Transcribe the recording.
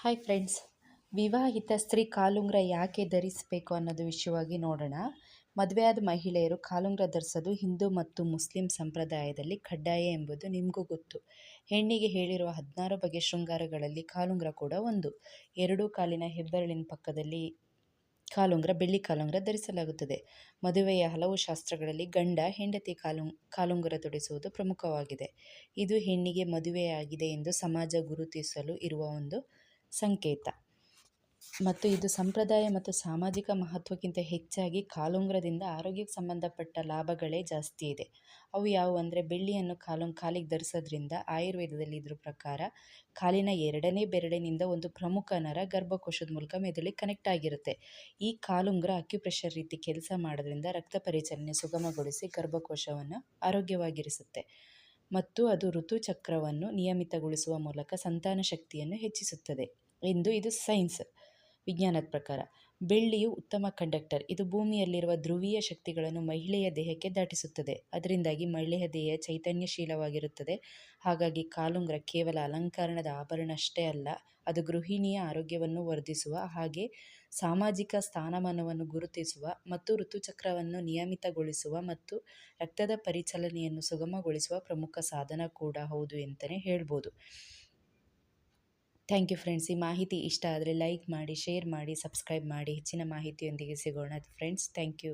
Hi friends ವಿವಾಹಿತ ಸ್ತ್ರೀ ಕಾಲುಂಗ್ರ ಯಾಕೆ ಧರಿಸಬೇಕು ಅನ್ನೋದು ವಿಷಯವಾಗಿ ನೋಡೋಣ. ಮದುವೆಯಾದ ಮಹಿಳೆಯರು ಕಾಲುಂಗ್ರ ಧರಿಸೋದು ಹಿಂದೂ ಮತ್ತು ಮುಸ್ಲಿಂ ಸಂಪ್ರದಾಯದಲ್ಲಿ ಕಡ್ಡಾಯ ಎಂಬುದು ನಿಮಗೂ ಗೊತ್ತು. ಹೆಣ್ಣಿಗೆ ಹೇಳಿರುವ ಹದಿನಾರು ಬಗೆ ಶೃಂಗಾರಗಳಲ್ಲಿ ಕಾಲುಂಗ್ರ ಕೂಡ ಒಂದು. ಎರಡೂ ಕಾಲಿನ ಹೆಬ್ಬೆರಳಿನ ಪಕ್ಕದಲ್ಲಿ ಕಾಲುಂಗ್ರ, ಬೆಳ್ಳಿ ಕಾಲುಂಗ್ರ ಧರಿಸಲಾಗುತ್ತದೆ. ಮದುವೆಯ ಹಲವು ಶಾಸ್ತ್ರಗಳಲ್ಲಿ ಗಂಡ ಹೆಂಡತಿ ಕಾಲು, ಕಾಲುಂಗ್ರ ತೊಡಿಸುವುದು ಪ್ರಮುಖವಾಗಿದೆ. ಇದು ಹೆಣ್ಣಿಗೆ ಮದುವೆಯಾಗಿದೆ ಎಂದು ಸಮಾಜ ಗುರುತಿಸಲು ಇರುವ ಒಂದು ಸಂಕೇತ. ಮತ್ತು ಇದು ಸಂಪ್ರದಾಯ ಮತ್ತು ಸಾಮಾಜಿಕ ಮಹತ್ವಕ್ಕಿಂತ ಹೆಚ್ಚಾಗಿ ಕಾಲುಂಗ್ರದಿಂದ ಆರೋಗ್ಯಕ್ಕೆ ಸಂಬಂಧಪಟ್ಟ ಲಾಭಗಳೇ ಜಾಸ್ತಿ ಇದೆ. ಅವು ಯಾವುವು ಅಂದರೆ ಬೆಳ್ಳಿಯನ್ನು ಕಾಲು, ಕಾಲಿಗೆ ಧರಿಸೋದ್ರಿಂದ ಆಯುರ್ವೇದದಲ್ಲಿ ಇದ್ರ ಪ್ರಕಾರ ಕಾಲಿನ ಎರಡನೇ ಬೆರಳಿನಿಂದ ಒಂದು ಪ್ರಮುಖ ನರ ಗರ್ಭಕೋಶದ ಮೂಲಕ ಮೆದುಳಿಗೆ ಕನೆಕ್ಟ್ ಆಗಿರುತ್ತೆ. ಈ ಕಾಲುಂಗ್ರ ಅಕ್ಯುಪ್ರೆಷರ್ ರೀತಿ ಕೆಲಸ ಮಾಡೋದ್ರಿಂದ ರಕ್ತ ಪರಿಚಲನೆ ಸುಗಮಗೊಳಿಸಿ ಗರ್ಭಕೋಶವನ್ನು ಆರೋಗ್ಯವಾಗಿರಿಸುತ್ತೆ. ಮತ್ತು ಅದು ಋತುಚಕ್ರವನ್ನು ನಿಯಮಿತಗೊಳಿಸುವ ಮೂಲಕ ಸಂತಾನ ಶಕ್ತಿಯನ್ನು ಹೆಚ್ಚಿಸುತ್ತದೆ. ಎಂದು ಇದು ಸೈನ್ಸ್ ವಿಜ್ಞಾನದ ಪ್ರಕಾರ. ಬೆಳ್ಳಿಯು ಉತ್ತಮ ಕಂಡಕ್ಟರ್. ಇದು ಭೂಮಿಯಲ್ಲಿರುವ ಧ್ರುವೀಯ ಶಕ್ತಿಗಳನ್ನು ಮಹಿಳೆಯ ದೇಹಕ್ಕೆ ದಾಟಿಸುತ್ತದೆ. ಅದರಿಂದಾಗಿ ಮಹಿಳೆಯ ದೇಹ ಚೈತನ್ಯಶೀಲವಾಗಿರುತ್ತದೆ. ಹಾಗಾಗಿ ಕಾಲುಂಗ್ರ ಕೇವಲ ಅಲಂಕರಣದ ಆಭರಣ ಅಷ್ಟೇ ಅಲ್ಲ, ಅದು ಗೃಹಿಣಿಯ ಆರೋಗ್ಯವನ್ನು ವರ್ಧಿಸುವ ಹಾಗೆ ಸಾಮಾಜಿಕ ಸ್ಥಾನಮಾನವನ್ನು ಗುರುತಿಸುವ ಮತ್ತು ಋತುಚಕ್ರವನ್ನು ನಿಯಮಿತಗೊಳಿಸುವ ಮತ್ತು ರಕ್ತದ ಪರಿಚಲನೆಯನ್ನು ಸುಗಮಗೊಳಿಸುವ ಪ್ರಮುಖ ಸಾಧನ ಕೂಡ ಹೌದು ಅಂತಲೇ ಹೇಳ್ಬೋದು. Thank you friends. ಈ ಮಾಹಿತಿ ಇಷ್ಟ ಆದರೆ ಲೈಕ್ ಮಾಡಿ, ಶೇರ್ ಮಾಡಿ, ಸಬ್ಸ್ಕ್ರೈಬ್ ಮಾಡಿ. ಹೆಚ್ಚಿನ ಮಾಹಿತಿಯೊಂದಿಗೆ ಸಿಗೋಣ. Friends thank you.